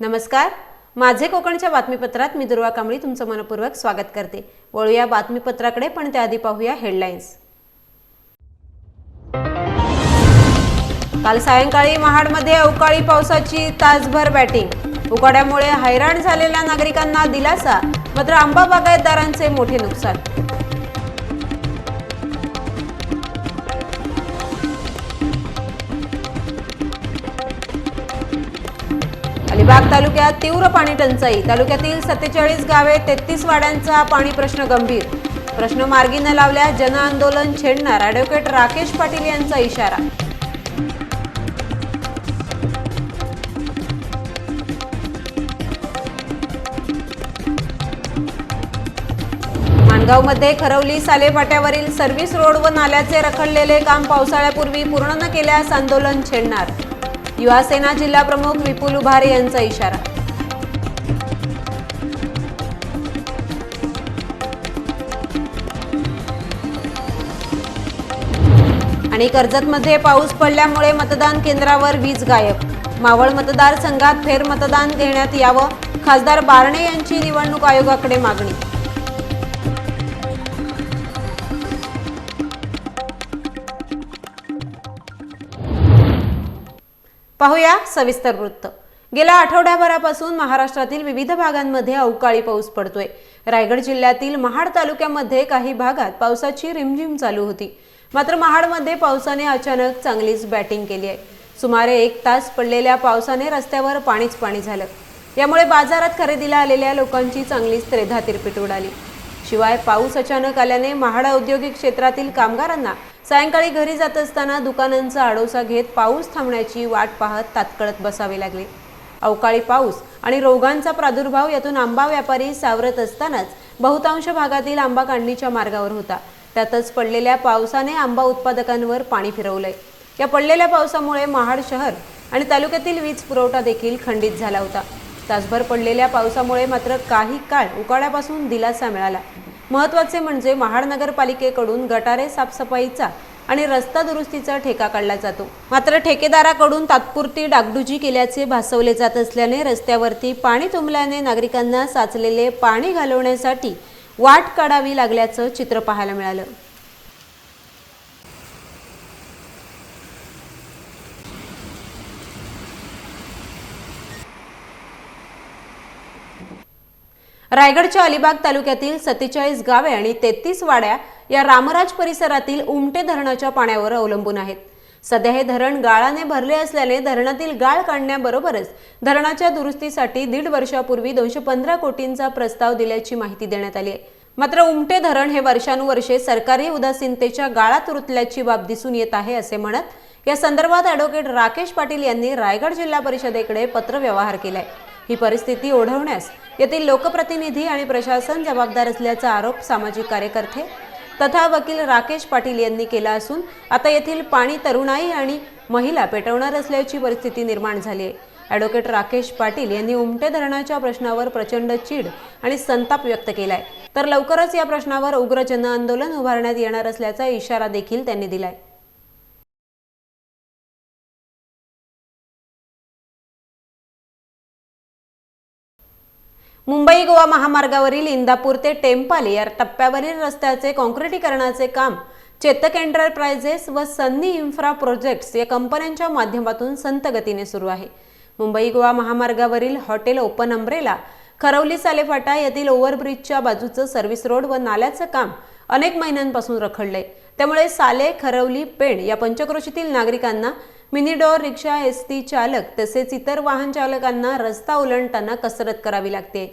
नमस्कार. माझे कोकणच्या बातमीपत्रात मी दुर्वा कांबळी तुमचं मनपूर्वक स्वागत करते. वळूया बातमीपत्राकडे पण त्याआधी पाहूया हेडलाईन्स काल सायंकाळी महाडमध्ये अवकाळी पावसाची तासभर बॅटिंग उकाड्यामुळे हैराण झालेल्या नागरिकांना दिलासा मात्र आंबा बागायतदारांचे मोठे नुकसान. अलिबाग तालुक्यात तीव्र पाणी टंचाई. तालुक्यातील सत्तेचाळीस गावे तेहतीस वाड्यांचा पाणी प्रश्न गंभीर. प्रश्न मार्गी न लावल्यास जनआंदोलन छेडणार अॅडव्होकेट राकेश पाटील यांचा इशारा. माणगावमध्ये खरवली सालेपाट्यावरील सर्व्हिस रोड व नाल्याचे रखडलेले काम पावसाळ्यापूर्वी पूर्ण न केल्यास आंदोलन छेडणार. युवा सेना जिल्हा प्रमुख विपुल उभारे यांचा इशारा. आणि कर्जतमध्ये पाऊस पडल्यामुळे मतदान केंद्रावर वीज गायब. मावळ मतदारसंघात फेरमतदान घेण्यात यावं खासदार बारणे यांची निवडणूक आयोगाकडे मागणी. पाहूया सविस्तर वृत्त. गेल्या आठवड्याभरापासून महाराष्ट्रातील विविध भागांमध्ये अवकाळी पाऊस पडतोय. रायगड जिल्ह्यातील महाड तालुक्यामध्ये काही भागात पावसाची रिमझिम चालू होती. मात्र महाडमध्ये पावसाने अचानक चांगलीच बॅटिंग केली आहे. सुमारे एक तास पडलेल्या पावसाने रस्त्यावर पाणीच पाणी झालं. यामुळे बाजारात खरेदीला आलेल्या लोकांची चांगलीच त्रेधा तिरपीट उडाली. शिवाय पाऊस अचानक आल्याने महाड औद्योगिक क्षेत्रातील कामगारांना सायंकाळी घरी जात असताना दुकानांचा आडोसा घेत पाऊस थांबण्याची वाट पाहत तात्कळत बसावे लागले. अवकाळी पाऊस आणि रोगांचा प्रादुर्भाव यातून आंबा व्यापारी सावरत असतानाच बहुतांश भागातील आंबा काढणीच्या मार्गावर होता. त्यातच पडलेल्या पावसाने आंबा उत्पादकांवर पाणी फिरवलंय. या पडलेल्या पावसामुळे महाड शहर आणि तालुक्यातील वीज पुरवठा देखील खंडित झाला होता. तासभर पडलेल्या पावसामुळे मात्र काही काळ उकाड्यापासून दिलासा मिळाला. महत्त्वाचे म्हणजे महाड नगरपालिकेकडून गटारे साफसफाईचा आणि रस्ता दुरुस्तीचा ठेका काढला जातो. मात्र ठेकेदाराकडून तात्पुरती डागडुजी केल्याचे भासवले जात असल्याने रस्त्यावरती पाणी तुंबल्याने नागरिकांना साचलेले पाणी घालवण्यासाठी वाट काढावी लागल्याचं चित्र पाहायला मिळालं. रायगडच्या अलिबाग तालुक्यातील सत्तेचाळीस गावे आणि तेहतीस वाड्या या रामराज परिसरातील उमटे धरणाच्या पाण्यावर अवलंबून आहेत. सध्या हे धरण गाळाने भरले असल्याने धरणातील गाळ काढण्याबरोबरच धरणाच्या दुरुस्तीसाठी दीड वर्षापूर्वी दोनशे पंधरा कोटींचा प्रस्ताव दिल्याची माहिती देण्यात आली आहे. मात्र उमटे धरण हे वर्षानुवर्षे सरकारी उदासीनतेच्या गाळात रुतल्याची बाब दिसून येत आहे असे म्हणत या संदर्भात ॲडव्होकेट राकेश पाटील यांनी रायगड जिल्हा परिषदेकडे पत्रव्यवहार केलाय. ही परिस्थिती ओढवण्यास येथील लोकप्रतिनिधी आणि प्रशासन जबाबदार असल्याचा आरोप सामाजिक कार्यकर्ते तथा वकील राकेश पाटील यांनी केला असून आता येथील पाणी तरुणाई आणि महिला पेटवणार असल्याची परिस्थिती निर्माण झाली आहे. ॲडव्होकेट राकेश पाटील यांनी उमटे धरणाच्या प्रश्नावर प्रचंड चीड आणि संताप व्यक्त केलाय. तर लवकरच या प्रश्नावर उग्र जनआंदोलन उभारण्यात येणार असल्याचा इशारा देखील त्यांनी दिलाय. मुंबई गोवा महामार्गावरील इंदापूर ते टेम्पाले या टप्प्यावरील रस्त्याचे काँक्रिटीकरणाचे काम चेतक एंटरप्राइजेस व सन्नी इन्फ्रा प्रोजेक्ट्स या कंपन्यांच्या माध्यमातून संत गतीने सुरू आहे. मुंबई गोवा महामार्गावरील hotel open umbrella Kharvali Salefata येथील ओव्हरब्रिजच्या बाजूचं सर्व्हिस रोड व नाल्याचं काम अनेक महिन्यांपासून रखडलंय. त्यामुळे साले खरवली पेण या पंचक्रोशीतील नागरिकांना मिनीडोर रिक्षा एस टी चालक तसेच इतर वाहन चालकांना रस्ता ओलांडताना कसरत करावी लागते.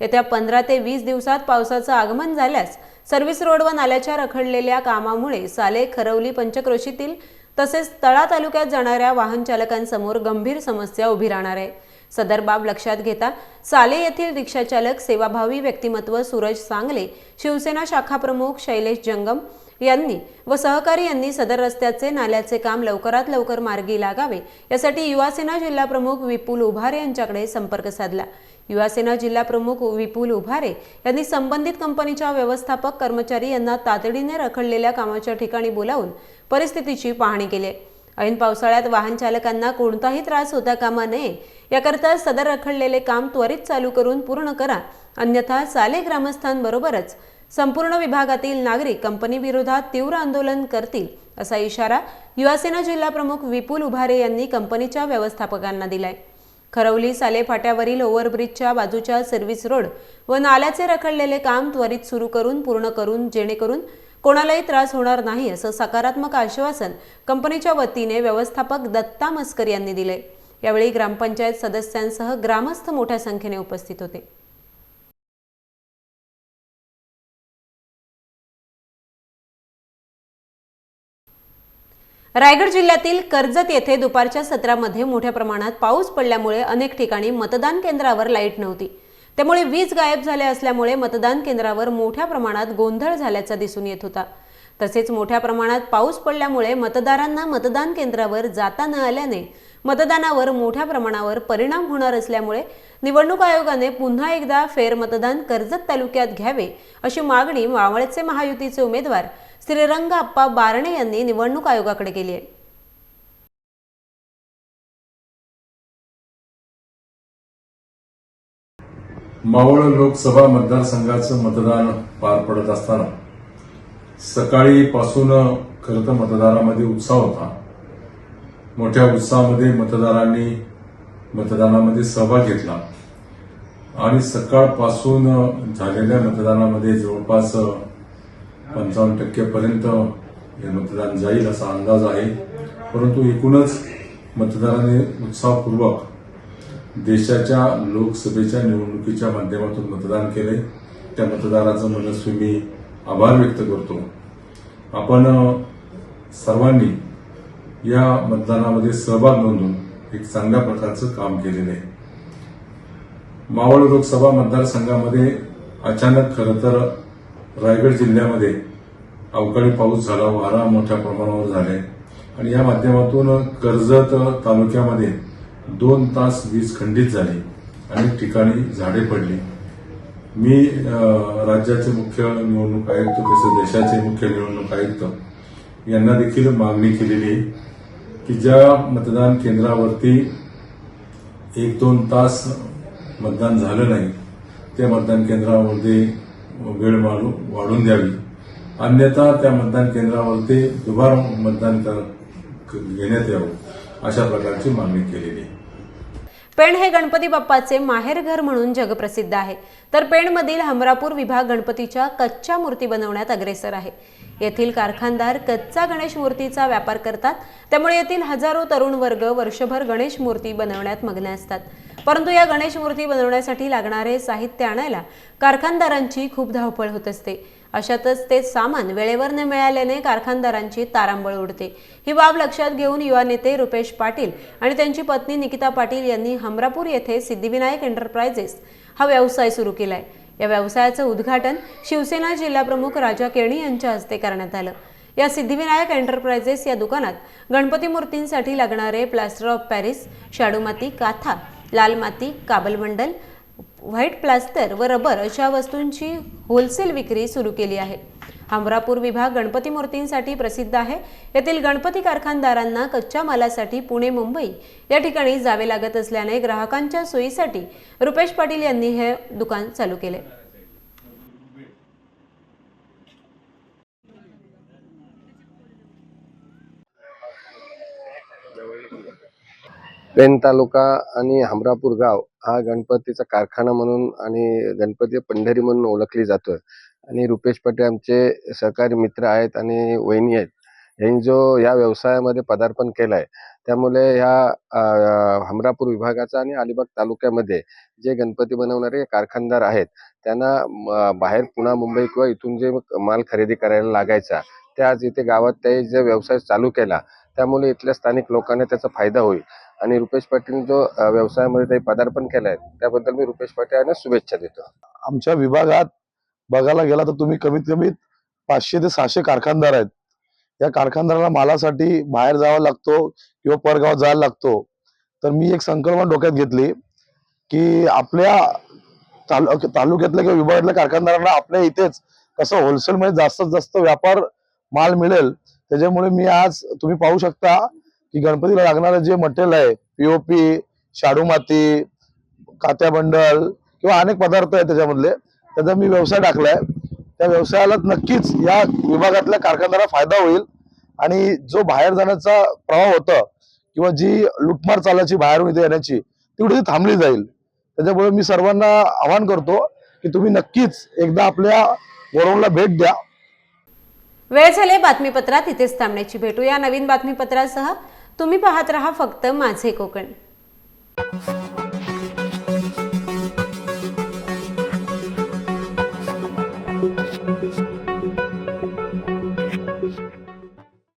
येत्या पंधरा ते वीस दिवसात पावसाचं आगमन झाल्यास सर्व्हिस रोड व नाल्याच्या रखडलेल्या कामामुळे साले खरवली पंचक्रोशीतील तसेच तळा तालुक्यात जाणाऱ्या वाहन चालकांसमोर गंभीर समस्या उभी राहणार आहे. सदर बाब लक्षात घेता साले येथील रिक्षाचालक सेवाभावी व्यक्तिमत्व सूरज सांगले शिवसेना शाखा प्रमुख शैलेश जंगम यांनी व सहकारी यांनी सदर रस्त्याचे नाल्याचे काम लवकरात लवकर मार्गी लागावे. यासाठी युवासेना जिल्हा प्रमुख विपुल उभारे यांच्याकडे संपर्क साधला. युवासेना जिल्हा प्रमुख विपुल उभारे यांनी संबंधित कंपनीच्या व्यवस्थापक कर्मचारी यांना तातडीने रखडलेल्या कामाच्या ठिकाणी बोलावून परिस्थितीची पाहणी केली. ऐन पावसाळ्यात वाहन चालकांना कोणताही त्रास होता कामा नये याकरता सदर रखडलेले काम त्वरित चालू करून पूर्ण करा. अन्यथा साले ग्रामस्थांबरोबरच संपूर्ण विभागातील नागरिक कंपनीविरोधात तीव्र आंदोलन करतील असा इशारा युवासेना जिल्हा प्रमुख विपुल उभारे यांनी कंपनीच्या व्यवस्थापकांना दिलाय. खरवली साले फाट्यावरील ओव्हरब्रिजच्या बाजूच्या सर्व्हिस रोड व नाल्याचे रखडलेले काम त्वरित सुरू करून पूर्ण करून जेणेकरून कोणालाही त्रास होणार नाही असं सकारात्मक आश्वासन कंपनीच्या वतीने व्यवस्थापक दत्ता मस्कर यांनी दिले यावेळी ग्रामपंचायत सदस्यांसह ग्रामस्थ मोठ्या संख्येने उपस्थित होते. रायगड जिल्ह्यातील कर्जत येथे दुपारच्या सत्रामध्ये मोठ्या प्रमाणात पाऊस पडल्यामुळे अनेक ठिकाणी मतदान केंद्रावर लाइट नव्हती. त्यामुळे वीज गायब झाल्या असल्यामुळे मतदान केंद्रावर मोठ्या प्रमाणात गोंधळ झाल्याचा दिसून येत होता. तसेच मोठ्या प्रमाणात पाऊस पडल्यामुळे मतदारांना मतदान केंद्रावर जाता न आल्याने मतदानावर मोठ्या प्रमाणावर परिणाम होणार असल्यामुळे निवडणूक आयोगाने पुन्हा एकदा फेरमतदान कर्जत तालुक्यात घ्यावे अशी मागणी मावळचे महायुतीचे उमेदवार श्रीरंग आप्पा बारणे यांनी निवडणूक आयोगाकडे केली आहे. मावळ लोकसभा मतदारसंघाचं मतदान पार पडत असताना सकाळी पासून खरं तर मतदारामध्ये उत्साह होता. मोठ्या उत्साहामध्ये मतदारांनी मतदानामध्ये सहभाग घेतला. आणि सकाळपासून झालेल्या मतदानामध्ये जवळपास पंचावन्न टक्केपर्यंत हे मतदान जाईल असा अंदाज आहे. परंतु एकूणच मतदाराने उत्साहपूर्वक देशाच्या लोकसभेच्या निवडणुकीच्या माध्यमातून मतदान केले. त्या मतदाराचं मनस्वी मी आभार व्यक्त करतो. आपण सर्वांनी या मतदानामध्ये सहभाग नोंदून एक चांगल्या प्रकारचं काम केलेलं आहे. मावळ लोकसभा मतदारसंघामध्ये अचानक खरं तर रायगड जिल्ह्यामध्ये अवकाळी पाऊस झाला वारा मोठ्या प्रमाणावर झाले. आणि या माध्यमातून कर्जत तालुक्यामध्ये दोन तास वीज खंडित झाली अनेक ठिकाणी झाडे पडली. मी राज्याचे मुख्य निवडणूक आयुक्त तसेच देशाचे मुख्य निवडणूक आयुक्त यांना देखील मागणी केलेली आहे की ज्या मतदान केंद्रावरती एक दोन तास मतदान झालं नाही त्या मतदान केंद्रामध्ये वेळ वाढू- वाढून द्यावी. अन्यथा त्या मतदान केंद्रावरती दुबार मतदान घेण्यात यावं अशा प्रकारची मागणी केलेली आहे. पेण हे गणपती बाप्पाचे माहेरघर म्हणून जगप्रसिद्ध आहे. तर पेणमधील हमरापूर विभाग गणपतीच्या कच्च्या मूर्ती बनवण्यात अग्रेसर आहे. येथील कारखानदार कच्चा गणेश मूर्तीचा व्यापार करतात. त्यामुळे येथील हजारो तरुण वर्ग वर्षभर गणेश मूर्ती बनवण्यात मग्न असतात. परंतु या गणेश मूर्ती बनवण्यासाठी लागणारे साहित्य आणायला कारखानदारांची खूप धावपळ होत असते. अशातच ते सामान वेळेवर न मिळाल्याने कारखानदारांची तारांबळ उडते. ही बाब लक्षात घेऊन युवा नेते रुपेश पाटील आणि त्यांची पत्नी निकिता पाटील यांनी हमरापूर येथे सिद्धिविनायक एंटरप्राइजेस हा व्यवसाय सुरू केलाय. या व्यवसायाचं उद्घाटन शिवसेना जिल्हाप्रमुख राजा केणी यांच्या हस्ते करण्यात आलं. या सिद्धिविनायक एंटरप्राइजेस या दुकानात गणपती मूर्तींसाठी लागणारे प्लास्टर ऑफ पॅरिस शाडूमाती काथा लाल माती काबल मंडल व्हाईट प्लास्टर व रबर अशा वस्तूंची होलसेल विक्री सुरू केली आहे. हमरापूर विभाग गणपती मूर्तींसाठी प्रसिद्ध आहे. येथील गणपती कारखानदारांना कच्च्या मालासाठी पुणे मुंबई या ठिकाणी जावे लागत असल्याने ग्राहकांच्या सोयीसाठी रुपेश पाटील यांनी हे दुकान चालू केले. पेण तालुका आणि हमरापूर गाव हा गणपतीचा कारखाना म्हणून आणि गणपती पंढरी म्हणून ओळखली जातो आणि रुपेश पटे आमचे सहकारी मित्र आहेत आणि वहिनी आहेत. यांनी जो या व्यवसायामध्ये पदार्पण केलंय त्यामुळे ह्या हमरापूर विभागाचा आणि अलिबाग तालुक्यामध्ये जे गणपती बनवणारे कारखानदार आहेत त्यांना बाहेर पुणा मुंबई किंवा इथून जे माल खरेदी करायला लागायचा त्या आज इथे गावात ते जे व्यवसाय चालू केला त्यामुळे इथल्या स्थानिक लोकांना त्याचा फायदा होईल. आणि रुपेश पाटील जो व्यवसायामध्ये काही पदार्पण केलंय त्याबद्दल मी रुपेश पाटील यांना शुभेच्छा देतो. आमच्या विभागात बघायला गेला तर तुम्ही कमीत कमी पाचशे ते सहाशे कारखानदार आहेत. या कारखानदाराला मालासाठी बाहेर जावा लागतो किंवा परगावात जायला लागतो. तर मी एक संकल्पना डोक्यात घेतली की आपल्या तालु तालुक्यातल्या किंवा विभागातल्या कारखानदारांना आपल्या इथेच कसं होलसेलमध्ये जास्तीत जास्त व्यापार माल मिळेल त्याच्यामुळे मी आज तुम्ही पाहू शकता की गणपतीला लागणारं जे मटेरियल आहे पीओपी शाडू माती कात्या बंडल किंवा अनेक पदार्थ आहेत त्याच्यामधले त्याचा मी व्यवसाय टाकलाय. त्या व्यवसायाला नक्कीच या विभागातल्या कारखानदाराला फायदा होईल. आणि जो बाहेर जाण्याचा प्रवाह होता किंवा जी लुटमार चालायची बाहेरून इथे येण्याची ती कुठेतरी थांबली जाईल. त्याच्यामुळे मी सर्वांना आवाहन करतो की तुम्ही नक्कीच एकदा आपल्या वरुणला भेट द्या. वेळ झाले बातमीपत्रात इथेच थांबण्याची. भेटूया नवीन बातमीपत्रासह. तुम्ही पाहत रहा फक्त माझे कोकण.